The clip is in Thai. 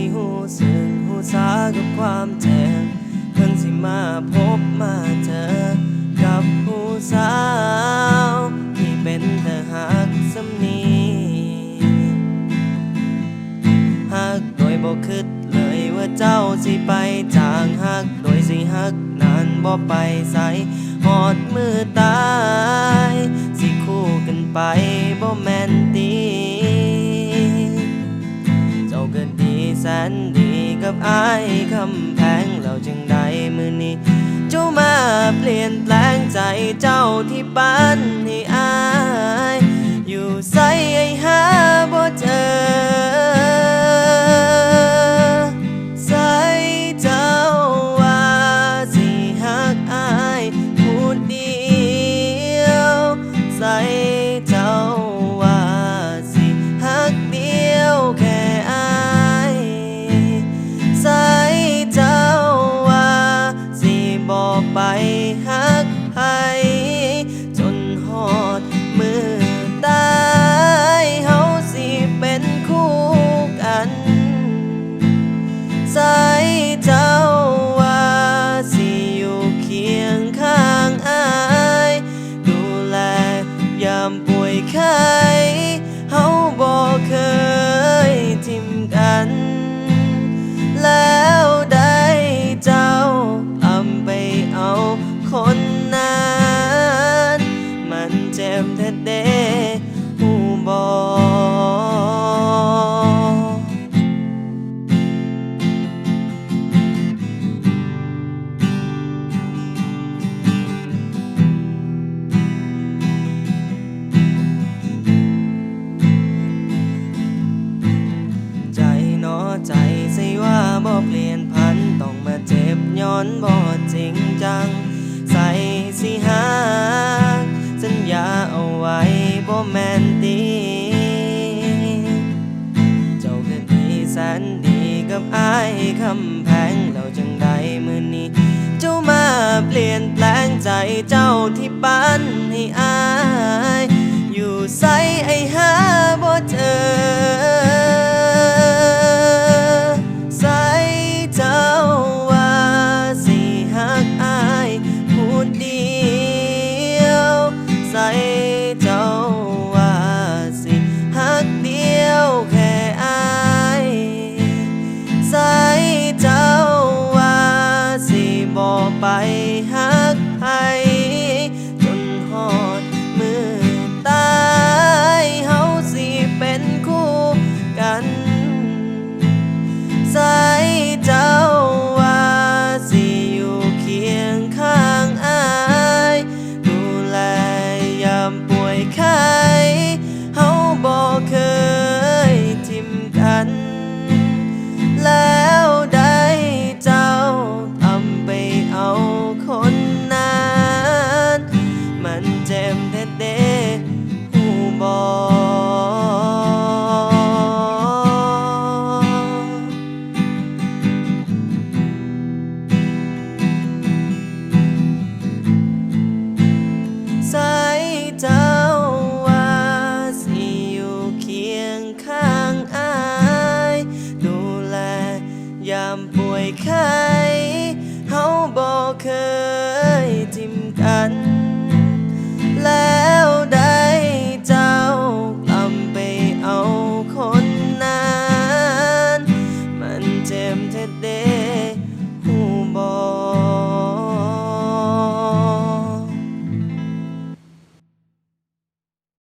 สิหูสึกหูสากับความเจ็บเพิ่งสิมาพบมาเจอ กับผู้สาว ที่เป็นทหารสำนีหากโดยบ่คิดเลยว่าเจ้าสิไปจางหักโดยสิหักนานบ่ไปใสหอดมือตายสิคู่กันไปบ่แม่นตีเจ้าก็ดี แสนดีกับอายคำแพงเราจึงได้มือนี้ เจ้ามาเปลี่ยนแปลงใจเจ้าที่ปานให้อาย เปลี่ยนพันต้องมาเจ็บย้อนบ่จริงจัง ใส่สิหาสัญญาเอาไว้บ่แม่นตีเจ้าก็ดีแสนดีกับอายคำแพงแล้วจังใดมือนี้ เจ้ามาเปลี่ยนแปลงใจเจ้าที่ปานให้อาย อยู่ใส่ไอ้หาบ่เจอ ยามป่วยไข้เฮาบอกเคย